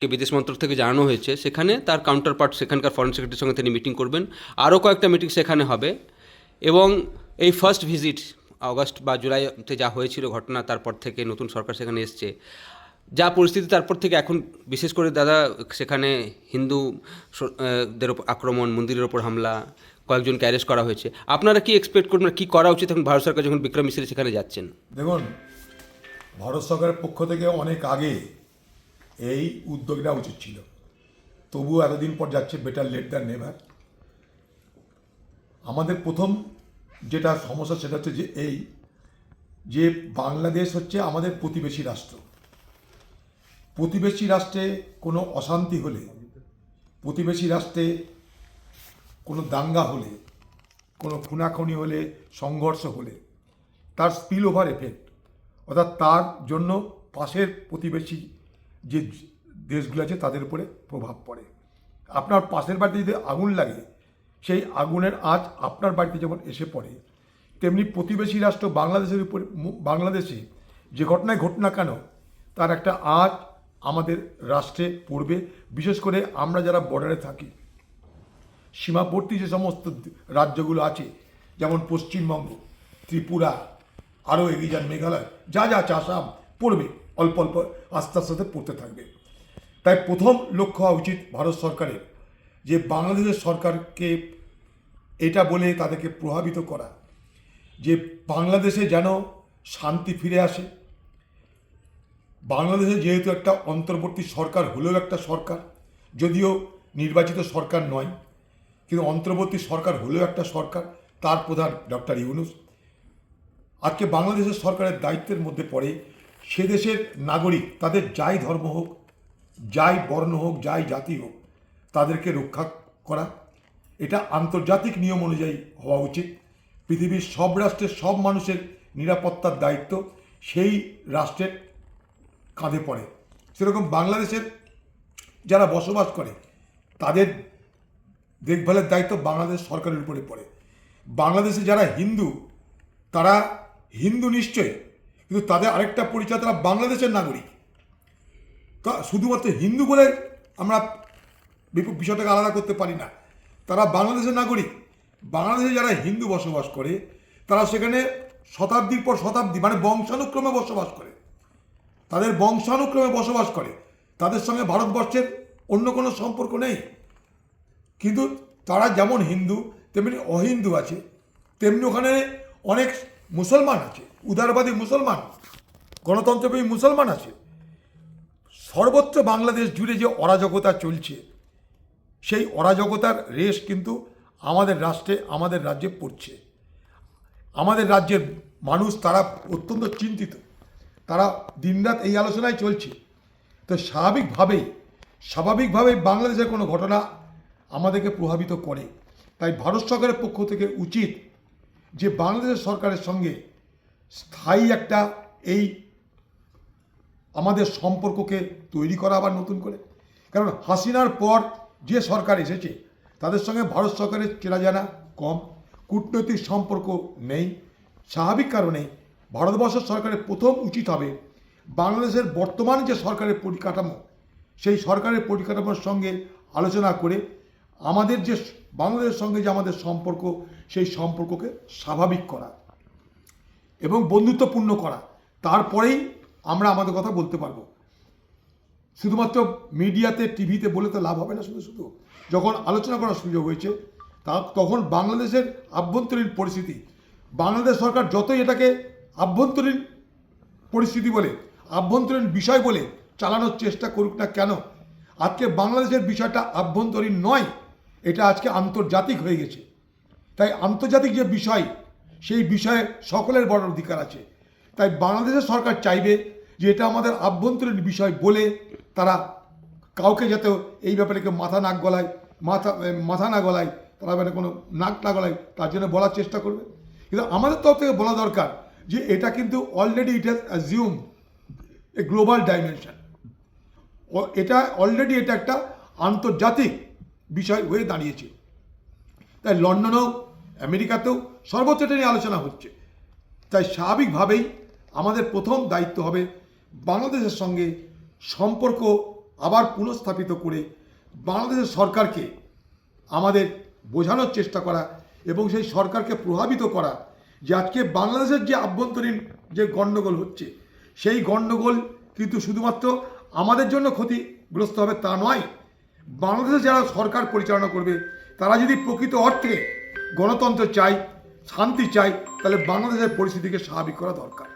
কে বিদেশ মন্ত্রক থেকে জানানো হয়েছে, সেখানে তার কাউন্টার পার্ট সেখানকার ফরেন সেক্রেটারির সঙ্গে তিনি মিটিং করবেন। আরও কয়েকটা মিটিং সেখানে হবে। এবং এই ফার্স্ট ভিজিট আগস্ট বা জুলাইতে যা হয়েছিল ঘটনা, তারপর থেকে নতুন সরকার সেখানে এসছে। যা পরিস্থিতি তারপর থেকে এখন, বিশেষ করে দাদা, সেখানে হিন্দু দের আক্রমণ, মন্দিরের ওপর হামলা কয়েকজনকে অ্যারেস্ট করা হয়েছে। আপনারা কি এক্সপেক্ট করবেন, কী করা উচিত এখন ভারত সরকার যখন বিক্রম মিশ্রি সেখানে যাচ্ছেন? দেখুন, ভারত সরকারের পক্ষ থেকে অনেক আগে এই উদ্যোগ নেওয়া উচিত ছিল। তবুও এতদিন পর যাচ্ছে বেটার লেট দ্যান নেভার আমাদের প্রথম যেটা সমস্যা সেটা হচ্ছে যে এই যে বাংলাদেশ হচ্ছে আমাদের প্রতিবেশী রাষ্ট্র। প্রতিবেশী রাষ্ট্রে কোনো অশান্তি হলে, প্রতিবেশী রাষ্ট্রে কোনো দাঙ্গা হলে, কোনো খুনাখুনি হলে, সংঘর্ষ হলে, তার স্পিল ওভার এফেক্ট অর্থাৎ তার জন্য পাশের প্রতিবেশী যে দেশগুলো আছে তাদের উপরে প্রভাব পড়ে। আপনার পাশের বাড়িতে যদি আগুন লাগে, সেই আগুনের আঁচ আপনার বাড়িতে যখন এসে পড়ে, তেমনি প্রতিবেশী রাষ্ট্র বাংলাদেশের উপরে বাংলাদেশে যে ঘটনায় ঘটনা কেন, তার একটা আঁচ আমাদের রাষ্ট্রে পড়বে। বিশেষ করে আমরা যারা বর্ডারে থাকি, সীমাবর্তী যে সমস্ত রাজ্যগুলো আছে, যেমন পশ্চিমবঙ্গ, ত্রিপুরা, আরও এগিয়ে যান মেঘালয়, যা যা আছে আসাম পড়বে। অল্প অল্প আস্তে আস্তে পড়তে থাকবে। তাই প্রথম লক্ষ্য হওয়া উচিত ভারত সরকারের যে বাংলাদেশের সরকারকে এটা বলে তাদেরকে প্রভাবিত করা, যে বাংলাদেশে যেন শান্তি ফিরে আসে। বাংলাদেশে যেহেতু একটা অন্তর্বর্তী সরকার, হলেও একটা সরকার, যদিও নির্বাচিত সরকার নয়, কিন্তু অন্তর্বর্তী সরকার হলেও একটা সরকার, তার প্রধান ডক্টর ইউনুস। আজকে বাংলাদেশের সরকারের দায়িত্বের মধ্যে পড়ে সে দেশের নাগরিক, তাদের যাই ধর্ম হোক, যাই বর্ণ হোক, যাই জাতি হোক, তাদেরকে রক্ষা করা। এটা আন্তর্জাতিক নিয়ম অনুযায়ী হওয়া উচিত। পৃথিবীর সব রাষ্ট্রের সব মানুষের নিরাপত্তার দায়িত্ব সেই রাষ্ট্রের কাঁধে পড়ে। সেরকম বাংলাদেশের যারা বসবাস করে, তাদের দেখভালের দায়িত্ব বাংলাদেশ সরকারের উপরে পড়ে। বাংলাদেশে যারা হিন্দু, তারা হিন্দু নিশ্চয় কিন্তু তাদের আরেকটা পরিচয়, তারা বাংলাদেশের নাগরিক। তা শুধুমাত্র হিন্দু বলে আমরা বিষয়টাকে আলাদা করতে পারি না। তারা বাংলাদেশের নাগরিক। বাংলাদেশে যারা হিন্দু বসবাস করে, তারা সেখানে শতাব্দীর পর শতাব্দী মানে বংশানুক্রমে বসবাস করে। তাদের বংশানুক্রমে বসবাস করে। তাদের সঙ্গে ভারতবর্ষের অন্য কোনো সম্পর্ক নেই। কিন্তু তারা যেমন হিন্দু, তেমনি অহিন্দু আছে। তেমনি ওখানে অনেক মুসলমান আছে, উদারবাদী মুসলমান গণতন্ত্রপ্রেমী মুসলমান আছে। সর্বত্র বাংলাদেশ জুড়ে যে অরাজকতা চলছে, সেই অরাজকতার রেশ কিন্তু আমাদের রাষ্ট্রে, আমাদের রাজ্যে পড়ছে। আমাদের রাজ্যের মানুষ তারা অত্যন্ত চিন্তিত। তারা দিনরাত এই আলোচনায় চলছে। তো স্বাভাবিকভাবেই স্বাভাবিকভাবেই বাংলাদেশের কোনো ঘটনা আমাদেরকে প্রভাবিত করে। তাই ভারত সরকারের পক্ষ থেকে উচিত যে বাংলাদেশ সরকারের সঙ্গে স্থায়ী একটা এই আমাদের সম্পর্ককে তৈরি করা আবার নতুন করে। কারণ হাসিনার পর যে সরকার এসেছে, তাদের সঙ্গে ভারত সরকারের চেনা জানা কম, কূটনৈতিক সম্পর্ক নেই। স্বাভাবিক কারণে ভারতবর্ষ সরকারের প্রথম উচিত হবে বাংলাদেশের বর্তমান যে সরকারের পরিকাঠামো, সেই সরকারের পরিকাঠামোর সঙ্গে আলোচনা করে আমাদের যে বাংলাদেশের সঙ্গে যে আমাদের সম্পর্ক সেই সম্পর্ককে স্বাভাবিক করা এবং বন্ধুত্বপূর্ণ করা। তারপরেই আমরা আমাদের কথা বলতে পারব। শুধুমাত্র মিডিয়াতে, টিভিতে বলে তো লাভ হবে না শুধু শুধু। যখন আলোচনা করার সুযোগ হয়েছে, তা তখন বাংলাদেশের আভ্যন্তরীণ পরিস্থিতি, বাংলাদেশ সরকার যতই এটাকে আভ্যন্তরীণ পরিস্থিতি বলে, আভ্যন্তরীণ বিষয় বলে চালানোর চেষ্টা করুক না কেন, আজকে বাংলাদেশের বিষয়টা আভ্যন্তরীণ নয়, এটা আজকে আন্তর্জাতিক হয়ে গেছে। তাই আন্তর্জাতিক যে বিষয়, সেই বিষয়ে সকলের বড় অধিকার আছে। তাই বাংলাদেশের সরকার চাইবে যে এটা আমাদের আভ্যন্তরীণ বিষয় বলে তারা কাউকে যাতে এই ব্যাপারে কেউ মাথা নাক গলায়, মাথা মাথা না গলায়, তারা মানে কোনো নাক না গলায়, তার জন্য বলার চেষ্টা করবে। কিন্তু আমাদের তরফ থেকে বলা দরকার যে এটা কিন্তু already it has assumed a global dimension এটা অলরেডি এটা একটা আন্তর্জাতিক বিষয় হয়ে দাঁড়িয়েছে। তাই লন্ডনেও আমেরিকাতেও সর্বোচ্চ এটা নিয়ে আলোচনা হচ্ছে। তাই স্বাভাবিকভাবেই আমাদের প্রথম দায়িত্ব হবে বাংলাদেশের সঙ্গে সম্পর্ক আবার পুনঃস্থাপিত করে বাংলাদেশের সরকারকে আমাদের বোঝানোর চেষ্টা করা এবং সেই সরকারকে প্রভাবিত করা যে আজকে বাংলাদেশের যে আভ্যন্তরীণ যে গণ্ডগোল হচ্ছে, সেই গণ্ডগোল কিন্তু শুধুমাত্র আমাদের জন্য ক্ষতিগ্রস্ত হবে তা নয় বাংলাদেশে যারা সরকার পরিচালনা করবে, তারা যদি প্রকৃত অর্থে গণতন্ত্র চাই শান্তি চাই তাহলে বাংলাদেশের পরিস্থিতিকে স্বাভাবিক করা দরকার।